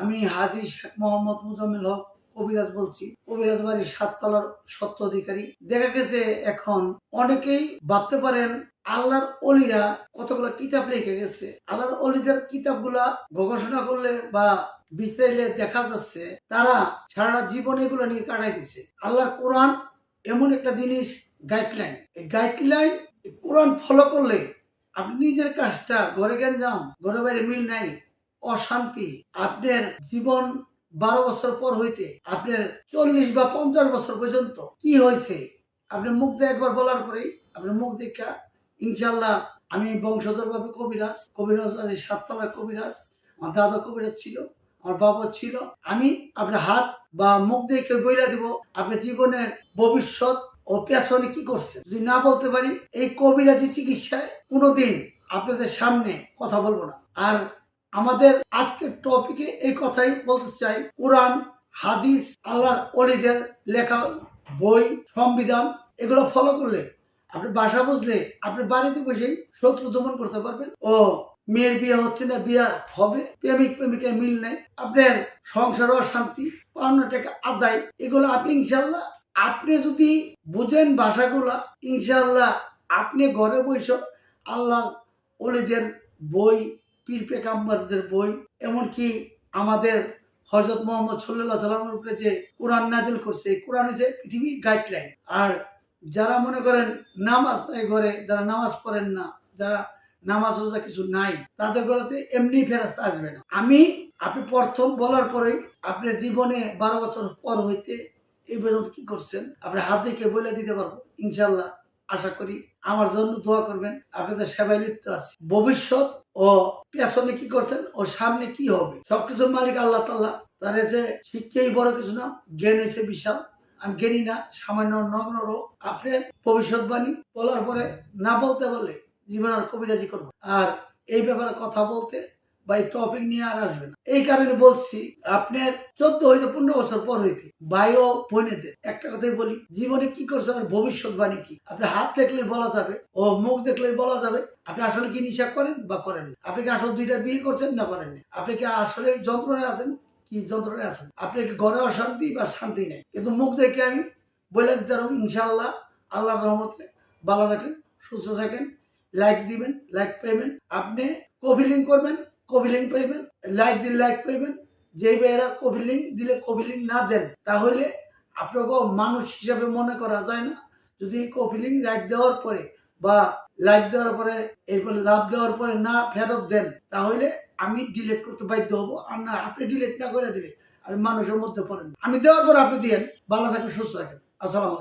আমি হাজি শেখ মোহাম্মদ মুজাম্মিল হক, কবিরাজ বলছি। কবিরাজ বাড়ির সাততলার সত্য অধিকারী। দেখা গেছে এখন অনেকেই ভাবতে পারেন, আল্লাহর অলিরা কতগুলো কিতাব লিখে গেছে। আল্লাহর অলিদের কিতাবগুলা গবেষণা করলে বা বিচারলে দেখা যাচ্ছে, তারা সারা জীবন এগুলো নিয়ে কাটাই দিচ্ছে আল্লাহর কোরআন এমন একটা জিনিস গাইডলাইন এই গাইডলাইন কোরআন ফলো করলে আপনি নিজের কাজটা ঘরে যান? ঘরে বাইরে মিল নাই, অশান্তি। আপনার জীবন বারো বছর পর হইতে, আপনার চল্লিশ বা পঞ্চাশ বছর পর্যন্ত কি হয়েছে? আপনি মুখ দিয়ে একবার বলার পরেই আপনার মুখ দেখা ইনশাল্লাহ আমি বংশধর ভাবে কবিরাজ কবিরাজ মানে সাততলার কবিরাজ, আমার দাদা কবিরাজ ছিল, আমার বাবা ছিল। আমি আপনার হাত বা মুখ দিয়ে কেউ বইলা দিব, আপনার জীবনের ভবিষ্যৎ ও পেছনে কি করছে? যদি না বলতে পারি, এই কবিরাজি চিকিৎসায় কোনোদিন আপনাদের সামনে কথা বলব না। আর আমাদের আজকের টপিকে এই কথাই বলতে চাই, কোরআন, হাদিস, আল্লাহর অলিদের লেখা, বই, সংবিধান, এগুলো ফলো করলে আপনি বাসা বুঝলে আপনি বাড়িতে বসেই শত্রু দমন করতে পারবেন। ও মেয়ের বিয়ে হচ্ছে না, বিয়ে হবে, প্রেমিক প্রেমিকা মিল নেই। আপনার সংসার অশান্তি, পাওনা টাকা আদায়, এগুলো আপনি ইনশাল্লাহ আপনি যদি বুঝেন ভাষাগুলা ইনশাল্লাহ আপনি ঘরে বসে আল্লাহ অলিদের বই, পীর পেকাম্বরদের বই, এমনকি আমাদের হজরত মোহাম্মদ সাল্লাহ সাল্লামের উপরে যে কোরআন নাজিল করছে কোরআন হচ্ছে পৃথিবীর গাইডলাইন আর যারা মনে করেন নামাজ নাই ঘরে, যারা নামাজ পড়েন না, যারা নামাজ রোজা কিছু নাই, তাদের ঘরেতে এমনি ফেরাস্তা আসবে না। আমি, আপনি প্রথম বলার পরেই আপনার জীবনে বারো বছর পর হইতে এই পর্যন্ত কি করছেন? আপনি হাত দেখে বলে দিতে পারব। ইনশাল্লাহ আশা করি আমার জন্য দোয়া করবেন। আপনাদের সেবায় লিপ্ত আছে। ভবিষ্যৎ ও পেছনে কি করছেন ও সামনে কি হবে? সবকিছুর মালিক আল্লাহ তাল্লাহ তার যে শিক্ষাই বড় কিছু না, জ্ঞান এসে বিশাল। আমি জ্ঞানী না, সামান্য নগ্ন রোগ আপনার ভবিষ্যৎবাণী বলার পরে না বলতে বললে জীবন আর কবিরাজি করব আর এই ব্যাপারে কথা বলতে বা এই টপিক নিয়ে আর আসবে না। এই কারণে বলছি, আপনার চোদ্দ হইতে পনেরো বছর পর হইতে ও বোনেদের একটা কথাই বলি, জীবনে কি করছে আর ভবিষ্যৎবাণী কি? আপনি হাত দেখলে বলা যাবে ও মুখ দেখলে বলা যাবে, আপনি আসলে কি নিশা করেন বা করেন আপনি কি আসলে দুইটা বিয়ে করছেন না করেননি আপনি কি আসলে যন্ত্রণায় আছেন? কি যন্ত্রণায় আছেন? আপনি কি ঘরে অশান্তি বা শান্তি নেই? কিন্তু মুখ দেখে আমি বলে দিতে পারব, ইনশাআল্লাহ, আল্লাহর রহমতে ভালো থাকেন, সুস্থ থাকেন লাইক দিবেন লাইক পাইবেন। আপনি কোভিলিং করবেন কভিলিং পাইবেন লাইক দিলে লাইক পাইবেন, যেই ভাইয়েরা কভিলিং দিলে কভিলিং না দেন, তাহলে আপনাকে মানুষ হিসাবে মনে করা যায় না। যদি কভিলিং লাইক দেওয়ার পরে বা লাইক দেওয়ার পরে, এরপরে লাভ দেওয়ার পরে না ফেরত দেন, তাহলে আমি ডিলেট করতে বাধ্য হব। আর না, আপনি ডিলেট না করে দিলে আমি মানুষের মধ্যে পড়েন আমি দেওয়ার পর আপনি দিয়েন। ভালো থাকেন, সুস্থ থাকেন। আসসালামু